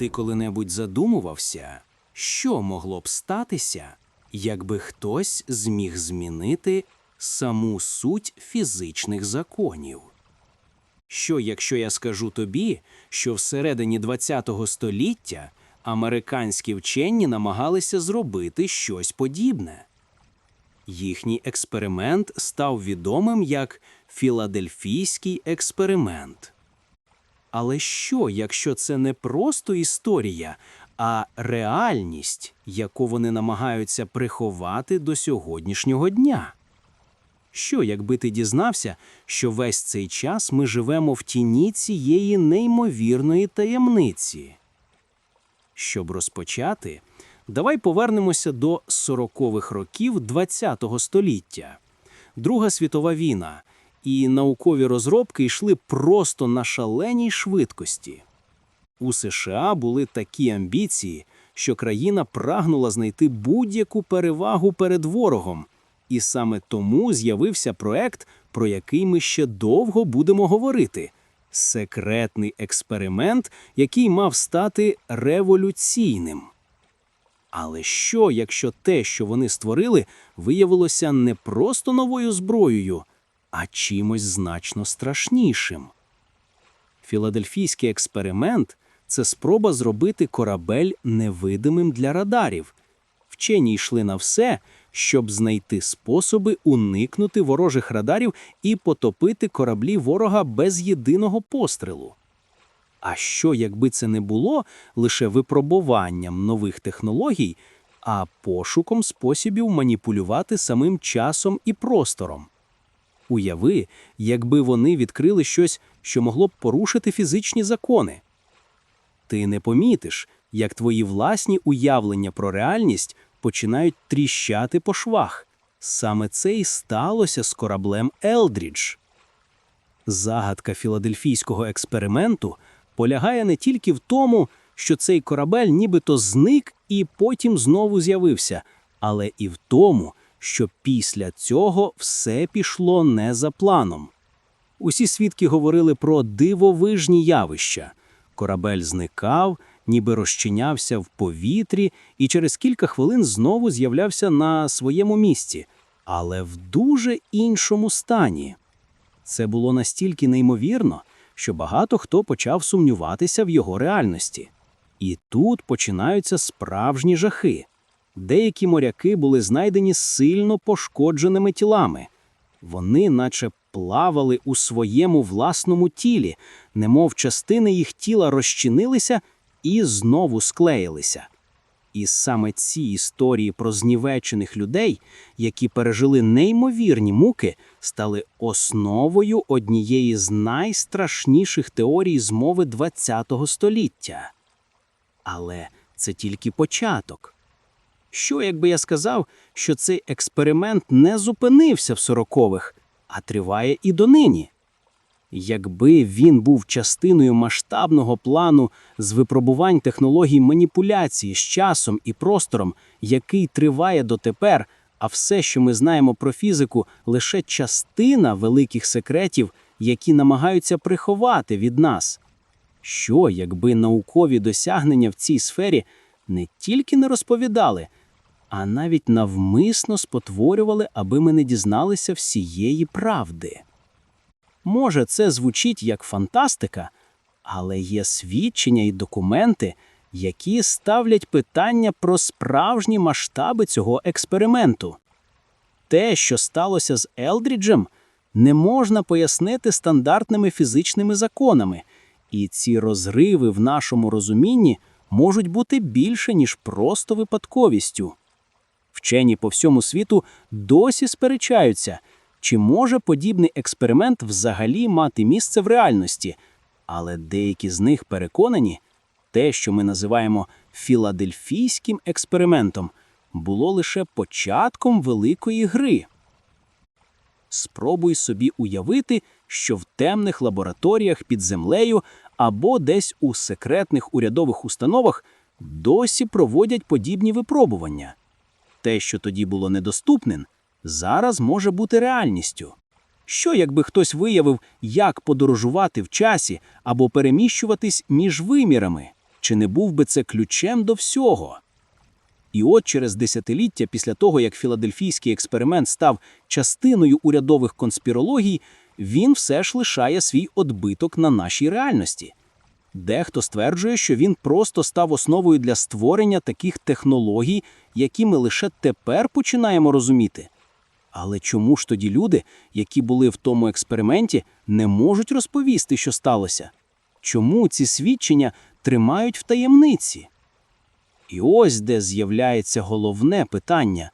Ти коли-небудь задумувався, що могло б статися, якби хтось зміг змінити саму суть фізичних законів? Що, якщо я скажу тобі, що всередині ХХ століття американські вчені намагалися зробити щось подібне? Їхній експеримент став відомим як Філадельфійський експеримент. Але що, якщо це не просто історія, а реальність, яку вони намагаються приховати до сьогоднішнього дня? Що, якби ти дізнався, що весь цей час ми живемо в тіні цієї неймовірної таємниці? Щоб розпочати, давай повернемося до 40-х років ХХ століття. Друга світова війна, і наукові розробки йшли просто на шаленій швидкості. У США були такі амбіції, що країна прагнула знайти будь-яку перевагу перед ворогом, і саме тому з'явився проект, про який ми ще довго будемо говорити секретний експеримент, який мав стати революційним. Але що, якщо те, що вони створили, виявилося не просто новою зброєю, а чимось значно страшнішим? Філадельфійський експеримент це спроба зробити корабель невидимим для радарів. Вчені йшли на все, щоб знайти способи уникнути ворожих радарів і потопити кораблі ворога без єдиного пострілу. А що, якби це не було лише випробуванням нових технологій, а пошуком способів маніпулювати самим часом і простором? Уяви, якби вони відкрили щось, що могло б порушити фізичні закони. Ти не помітиш, як твої власні уявлення про реальність починають тріщати по швах. Саме це і сталося з кораблем Елдрідж. Загадка філадельфійського експерименту полягає не тільки в тому, що цей корабель нібито зник і потім знову з'явився, але і в тому, що після цього все пішло не за планом. Усі свідки говорили про дивовижні явища. Корабель зникав, ніби розчинявся в повітрі, і через кілька хвилин знову з'являвся на своєму місці, але в дуже іншому стані. Це було настільки неймовірно, що багато хто почав сумніватися в його реальності. І тут починаються справжні жахи. Деякі моряки були знайдені сильно пошкодженими тілами. Вони, наче плавали у своєму власному тілі, немов частини їх тіла розчинилися і знову склеїлися. І саме ці історії про знівечених людей, які пережили неймовірні муки, стали основою однієї з найстрашніших теорій змови ХХ століття. Але це тільки початок. Що, якби я сказав, що цей експеримент не зупинився в сорокових, а триває і донині? Якби він був частиною масштабного плану з випробувань технологій маніпуляції з часом і простором, який триває дотепер, а все, що ми знаємо про фізику, лише частина великих секретів, які намагаються приховати від нас. Що, якби наукові досягнення в цій сфері не тільки не розповідали, а навіть навмисно спотворювали, аби ми не дізналися всієї правди? Може, це звучить як фантастика, але є свідчення і документи, які ставлять питання про справжні масштаби цього експерименту. Те, що сталося з Елдріджем, не можна пояснити стандартними фізичними законами, і ці розриви в нашому розумінні можуть бути більше, ніж просто випадковістю. Вчені по всьому світу досі сперечаються, чи може подібний експеримент взагалі мати місце в реальності, але деякі з них переконані, те, що ми називаємо філадельфійським експериментом, було лише початком великої гри. Спробуй собі уявити, що в темних лабораторіях під землею або десь у секретних урядових установах досі проводять подібні випробування. Те, що тоді було недоступним, зараз може бути реальністю. Що, якби хтось виявив, як подорожувати в часі або переміщуватись між вимірами? чи не був би це ключем до всього? І от через десятиліття після того, як філадельфійський експеримент став частиною урядових конспірологій, він все ж лишає свій одбиток на нашій реальності. Дехто стверджує, що він просто став основою для створення таких технологій, які ми лише тепер починаємо розуміти. Але чому ж тоді люди, які були в тому експерименті, не можуть розповісти, що сталося? Чому ці свідчення тримають в таємниці? І ось де з'являється головне питання: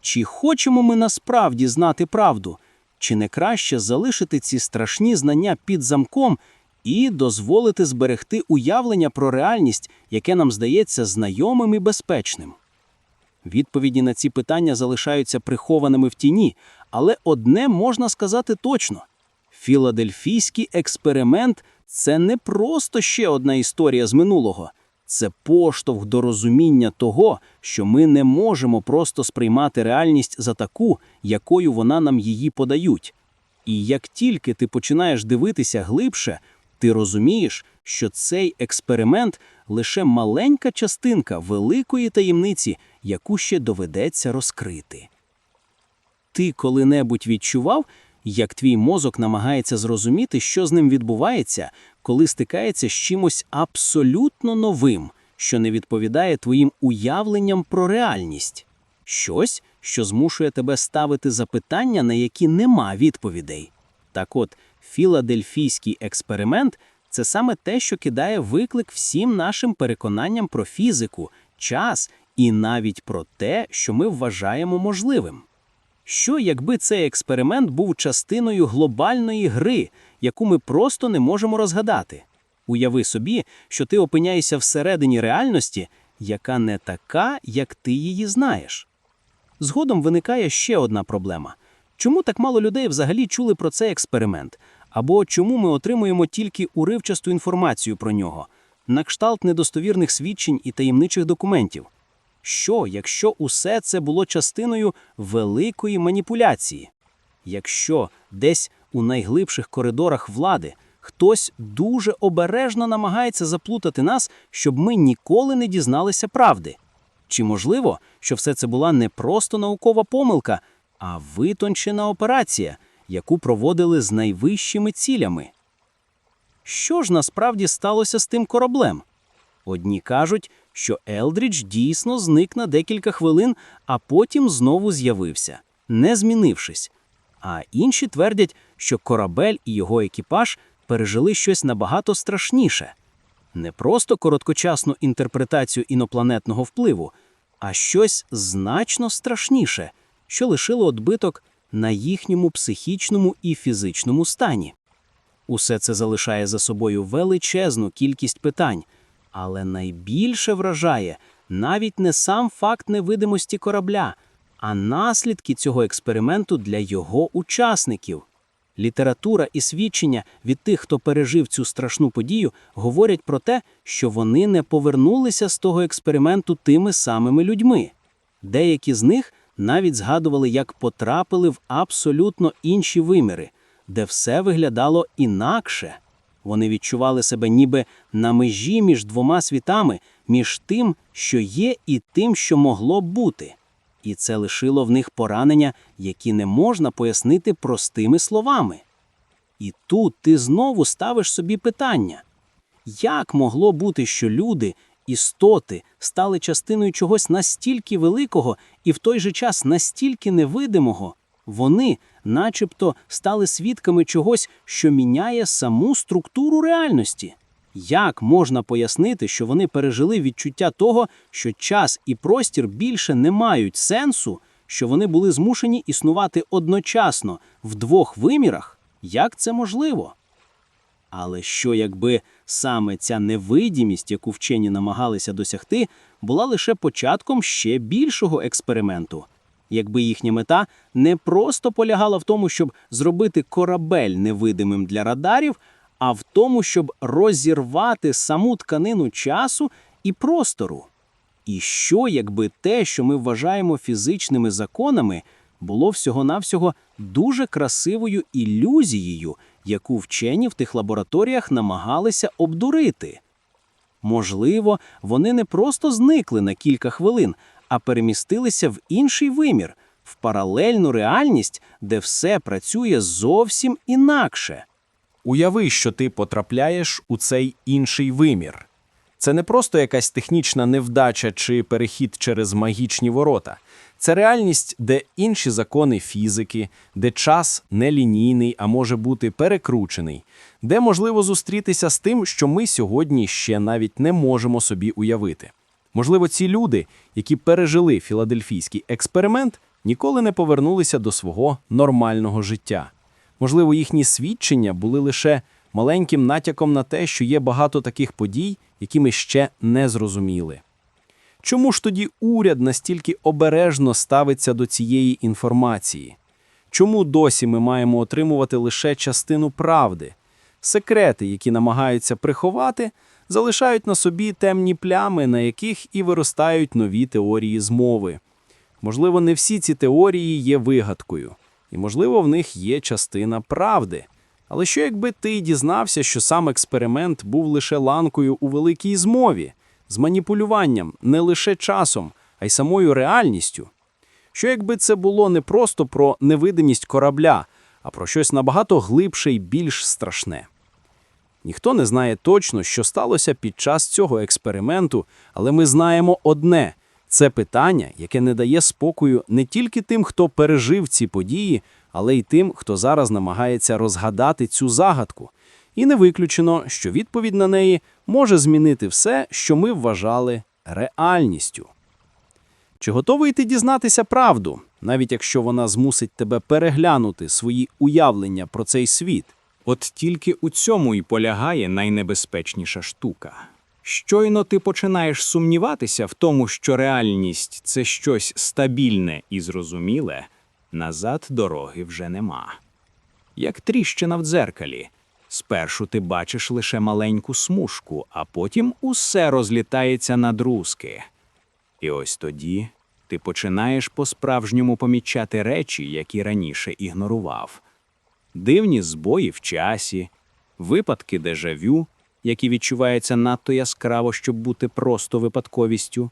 чи хочемо ми насправді знати правду, чи не краще залишити ці страшні знання під замком і дозволити зберегти уявлення про реальність, яке нам здається знайомим і безпечним? Відповіді на ці питання залишаються прихованими в тіні, але одне можна сказати точно: філадельфійський експеримент це не просто ще одна історія з минулого, це поштовх до розуміння того, що ми не можемо просто сприймати реальність за таку, якою вона нам її подають. І як тільки ти починаєш дивитися глибше, ти розумієш, що цей експеримент лише маленька частинка великої таємниці, яку ще доведеться розкрити. Ти коли-небудь відчував, як твій мозок намагається зрозуміти, що з ним відбувається, коли стикається з чимось абсолютно новим, що не відповідає твоїм уявленням про реальність, щось, що змушує тебе ставити запитання, на які нема відповідей. Так от, філадельфійський експеримент це саме те, що кидає виклик всім нашим переконанням про фізику, час і навіть про те, що ми вважаємо можливим. Що, якби цей експеримент був частиною глобальної гри, яку ми просто не можемо розгадати? Уяви собі, що ти опиняєшся всередині реальності, яка не така, як ти її знаєш. Згодом виникає ще одна проблема. Чому так мало людей взагалі чули про цей експеримент? Або чому ми отримуємо тільки уривчасту інформацію про нього, на кшталт недостовірних свідчень і таємничих документів? Що, якщо усе це було частиною великої маніпуляції? Якщо десь у найглибших коридорах влади хтось дуже обережно намагається заплутати нас, щоб ми ніколи не дізналися правди? Чи можливо, що все це була не просто наукова помилка, а витончена операція, яку проводили з найвищими цілями? Що ж насправді сталося з тим кораблем? Одні кажуть, що Елдрідж дійсно зник на декілька хвилин, а потім знову з'явився, не змінившись. А інші твердять, що корабель і його екіпаж пережили щось набагато страшніше не просто короткочасну інтерпретацію інопланетного впливу, а щось значно страшніше, що лишило odбиток на їхньому психічному і фізичному стані. Усе це залишає за собою величезну кількість питань, але найбільше вражає навіть не сам факт невидимості корабля, а наслідки цього експерименту для його учасників. Література і свідчення від тих, хто пережив цю страшну подію, говорять про те, що вони не повернулися з того експерименту тими самими людьми. Деякі з них навіть згадували, як потрапили в абсолютно інші виміри, де все виглядало інакше. Вони відчували себе ніби на межі між двома світами, між тим, що є, і тим, що могло бути. І це лишило в них поранення, які не можна пояснити простими словами. І тут ти знову ставиш собі питання: як могло бути, що люди, істоти, стали частиною чогось настільки великого і в той же час настільки невидимого, вони, начебто, стали свідками чогось, що міняє саму структуру реальності? Як можна пояснити, що вони пережили відчуття того, що час і простір більше не мають сенсу, що вони були змушені існувати одночасно в двох вимірах? Як це можливо? Але що якби саме ця невидімість, яку вчені намагалися досягти, була лише початком ще більшого експерименту? Якби їхня мета не просто полягала в тому, щоб зробити корабель невидимим для радарів, а в тому, щоб розірвати саму тканину часу і простору. І що, якби те, що ми вважаємо фізичними законами, було всього-навсього дуже красивою ілюзією, яку вчені в тих лабораторіях намагалися обдурити? Можливо, вони не просто зникли на кілька хвилин, а перемістилися в інший вимір, в паралельну реальність, де все працює зовсім інакше. Уяви, що ти потрапляєш у цей інший вимір. Це не просто якась технічна невдача чи перехід через магічні ворота. Це реальність, де інші закони фізики, де час нелінійний, а може бути перекручений, де можливо зустрітися з тим, що ми сьогодні ще навіть не можемо собі уявити. Можливо, ці люди, які пережили філадельфійський експеримент, ніколи не повернулися до свого нормального життя. Можливо, їхні свідчення були лише маленьким натяком на те, що є багато таких подій, які ми ще не зрозуміли. Чому ж тоді уряд настільки обережно ставиться до цієї інформації? Чому досі ми маємо отримувати лише частину правди? Секрети, які намагаються приховати, залишають на собі темні плями, на яких і виростають нові теорії змови. Можливо, не всі ці теорії є вигадкою, і, можливо, в них є частина правди. Але що якби ти дізнався, що сам експеримент був лише ланкою у великій змові, з маніпулюванням не лише часом, а й самою реальністю? Що якби це було не просто про невидимість корабля, а про щось набагато глибше і більш страшне? Ніхто не знає точно, що сталося під час цього експерименту, але ми знаємо одне це питання, яке не дає спокою не тільки тим, хто пережив ці події, але й тим, хто зараз намагається розгадати цю загадку. І не виключено, що відповідь на неї може змінити все, що ми вважали реальністю. Чи готовий ти дізнатися правду, навіть якщо вона змусить тебе переглянути свої уявлення про цей світ? От тільки у цьому і полягає найнебезпечніша штука. Щойно ти починаєш сумніватися в тому, що реальність це щось стабільне і зрозуміле, назад дороги вже нема. Як тріщина в дзеркалі. Спершу ти бачиш лише маленьку смужку, а потім усе розлітається на друзки. І ось тоді ти починаєш по-справжньому помічати речі, які раніше ігнорував дивні збої в часі, випадки дежавю, які відчуваються надто яскраво, щоб бути просто випадковістю,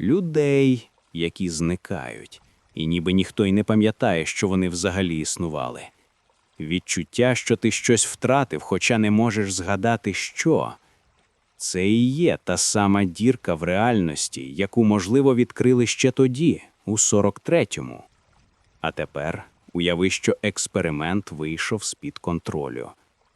людей, які зникають, і ніби ніхто й не пам'ятає, що вони взагалі існували. Відчуття, що ти щось втратив, хоча не можеш згадати, що. Це і є та сама дірка в реальності, яку, можливо, відкрили ще тоді, у 43-му. А тепер уяви, що експеримент вийшов з-під контролю,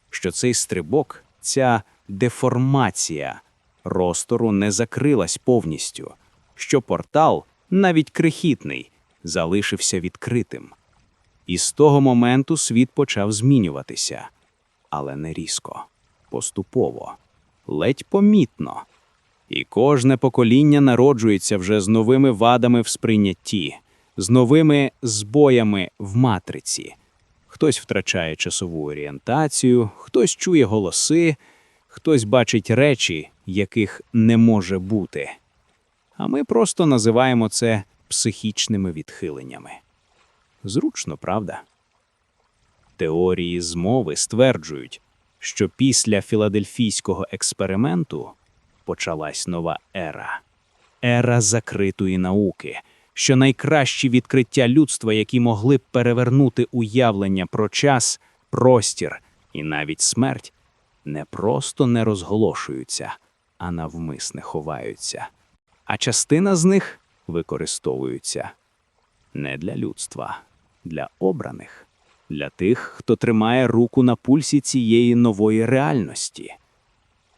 що цей стрибок, ця деформація розтору не закрилась повністю, що портал, навіть крихітний, залишився відкритим. І з того моменту світ почав змінюватися, але не різко, поступово, ледь помітно. І кожне покоління народжується вже з новими вадами в сприйнятті, з новими збоями в матриці. Хтось втрачає часову орієнтацію, хтось чує голоси, хтось бачить речі, яких не може бути. А ми просто називаємо це психічними відхиленнями. Зручно, правда? Теорії змови стверджують, що після філадельфійського експерименту почалась нова ера ера закритої науки, що найкращі відкриття людства, які могли б перевернути уявлення про час, простір і навіть смерть, не просто не розголошуються, а навмисне ховаються. А частина з них використовуються не для людства, для обраних, для тих, хто тримає руку на пульсі цієї нової реальності.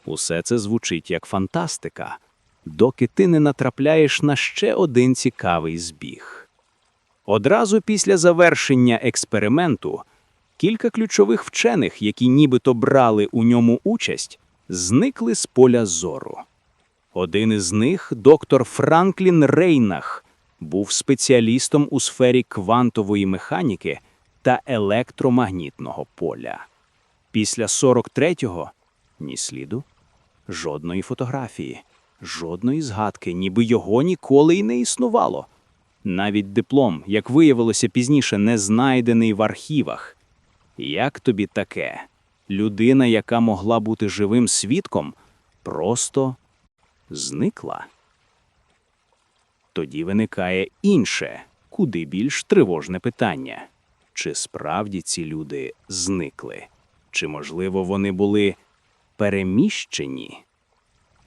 Усе це звучить як фантастика, доки ти не натрапляєш на ще один цікавий збіг. Одразу після завершення експерименту кілька ключових вчених, які нібито брали у ньому участь, зникли з поля зору. Один із них, доктор Франклін Рейнах, був спеціалістом у сфері квантової механіки та електромагнітного поля. Після 43-го ні сліду, жодної фотографії, жодної згадки, ніби його ніколи й не існувало. Навіть диплом, як виявилося пізніше, не знайдений в архівах. Як тобі таке? Людина, яка могла бути живим свідком, просто зникла. Тоді виникає інше, куди більш тривожне питання. Чи справді ці люди зникли? Чи, можливо, вони були переміщені?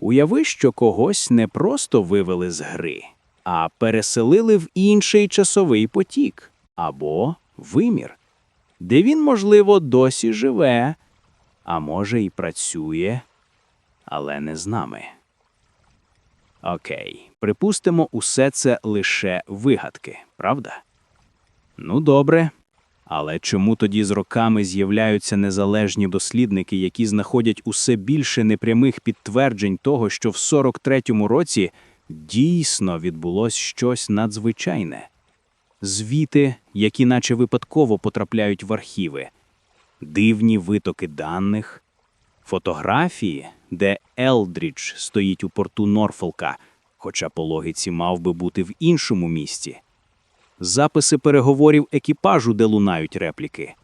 Уяви, що когось не просто вивели з гри, а переселили в інший часовий потік або вимір, де він, можливо, досі живе, а може і працює, але не з нами. Окей, припустимо, усе це лише вигадки, правда? Ну, добре. Але чому тоді з роками з'являються незалежні дослідники, які знаходять усе більше непрямих підтверджень того, що в 43-му році дійсно відбулось щось надзвичайне? Звіти, які наче випадково потрапляють в архіви, дивні витоки даних, фотографії, де Елдрідж стоїть у порту Норфолка, хоча по логіці мав би бути в іншому місті записи переговорів екіпажу, де лунають репліки.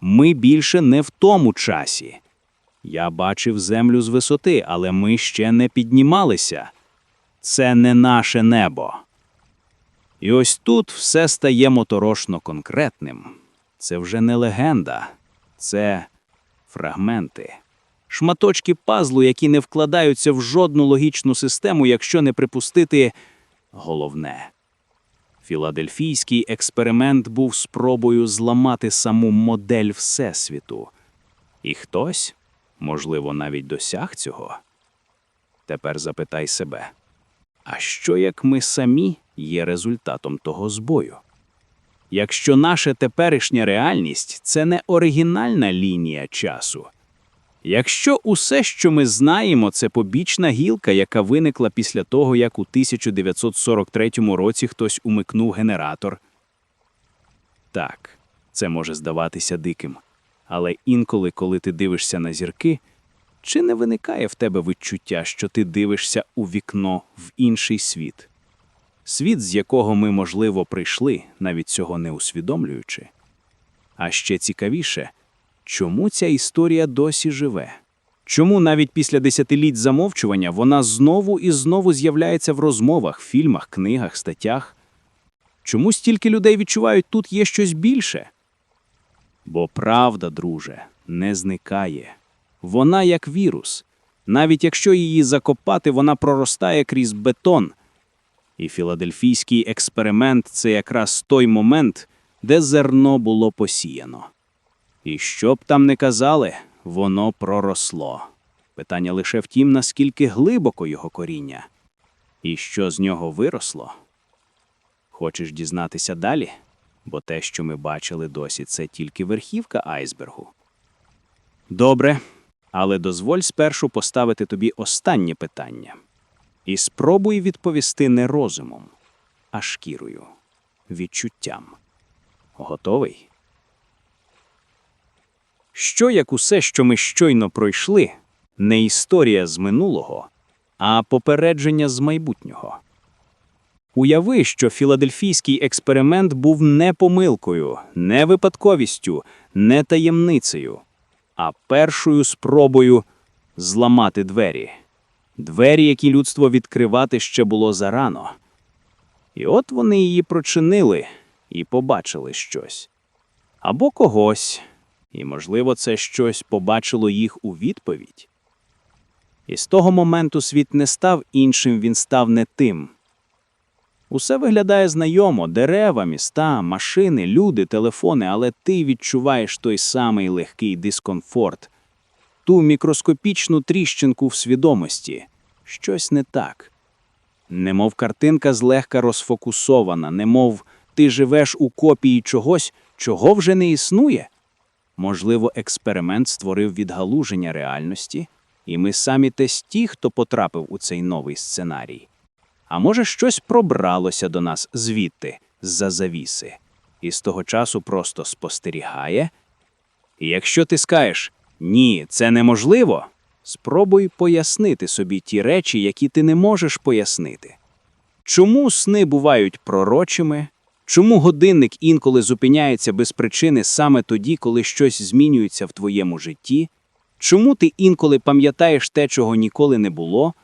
Ми більше не в тому часі. Я бачив землю з висоти, але ми ще не піднімалися. Це не наше небо. І ось тут все стає моторошно конкретним. Це вже не легенда, це фрагменти. Шматочки пазлу, які не вкладаються в жодну логічну систему, якщо не припустити головне. Філадельфійський експеримент був спробою зламати саму модель Всесвіту. І хтось, можливо, навіть досяг цього. Тепер запитай себе: а що як ми самі є результатом того збою? Якщо наша теперішня реальність це не оригінальна лінія часу, Якщо усе, що ми знаємо, це побічна гілка, яка виникла після того, як у 1943 році хтось умикнув генератор. Так, це може здаватися диким. Але інколи, коли ти дивишся на зірки, чи не виникає в тебе відчуття, що ти дивишся у вікно в інший світ? Світ, з якого ми, можливо, прийшли, навіть цього не усвідомлюючи. А ще цікавіше – Чому ця історія досі живе? Чому навіть після десятиліть замовчування вона знову і знову з'являється в розмовах, фільмах, книгах, статтях? Чому стільки людей відчувають тут є щось більше? Бо правда, друже, не зникає. Вона як вірус. Навіть якщо її закопати, вона проростає крізь бетон. І філадельфійський експеримент це якраз той момент, де зерно було посіяно. І що б там не казали, воно проросло. Питання лише в тім, наскільки глибоко його коріння. І що з нього виросло? Хочеш дізнатися далі? Бо те, що ми бачили досі, це тільки верхівка айсбергу. Добре, але дозволь спершу поставити тобі останнє питання. І спробуй відповісти не розумом, а шкірою, відчуттям. Готовий? Що як усе, що ми щойно пройшли, не історія з минулого, а попередження з майбутнього. Уяви, що філадельфійський експеримент був не помилкою, не випадковістю, не таємницею, а першою спробою зламати двері. Двері, які людство відкривати ще було зарано. І от вони її прочинили і побачили щось. Або когось, і, можливо, це щось побачило їх у відповідь. І з того моменту світ не став іншим, він став не тим. Усе виглядає знайомо дерева, міста, машини, люди, телефони, але ти відчуваєш той самий легкий дискомфорт, ту мікроскопічну тріщинку в свідомості. Щось не так. Немов картинка злегка розфокусована, немов ти живеш у копії чогось, чого вже не існує. Можливо, експеримент створив відгалуження реальності, і ми самі теж ті, хто потрапив у цей новий сценарій. А може, щось пробралося до нас звідти, з-за завіси, і з того часу просто спостерігає? І якщо ти скажеш ні, це неможливо, спробуй пояснити собі ті речі, які ти не можеш пояснити. Чому сни бувають пророчими, Чому годинник інколи зупиняється без причини саме тоді, коли щось змінюється в твоєму житті? Чому ти інколи пам'ятаєш те, чого ніколи не було?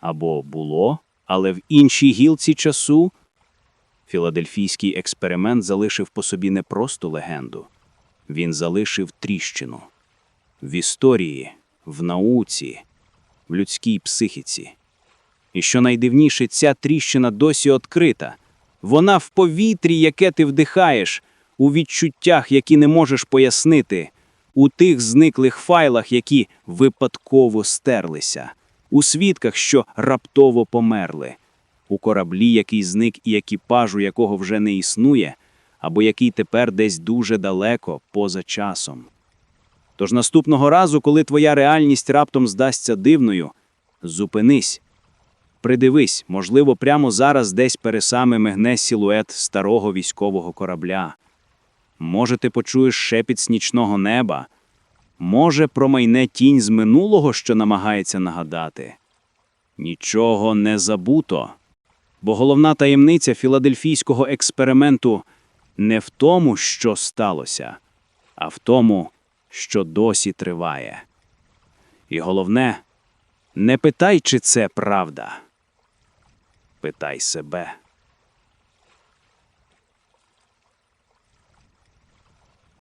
Або було, але в іншій гілці часу. Філадельфійський експеримент залишив по собі не просто легенду. Він залишив тріщину. В історії, в науці, в людській психіці. І що найдивніше, ця тріщина досі відкрита. Вона в повітрі, яке ти вдихаєш, у відчуттях, які не можеш пояснити, у тих зниклих файлах, які випадково стерлися, у свідках, що раптово померли, у кораблі, який зник і екіпажу, якого вже не існує, або який тепер десь дуже далеко, поза часом. Тож наступного разу, коли твоя реальність раптом здасться дивною, зупинись. Придивись, можливо, прямо зараз десь пересаме мигне силует старого військового корабля. Може, ти почуєш шепіт з нічного неба. Може, промайне тінь з минулого, що намагається нагадати. Нічого не забуто. Бо головна таємниця філадельфійського експерименту не в тому, що сталося, а в тому, що досі триває. І головне, не питай, чи це правда. Питай себе.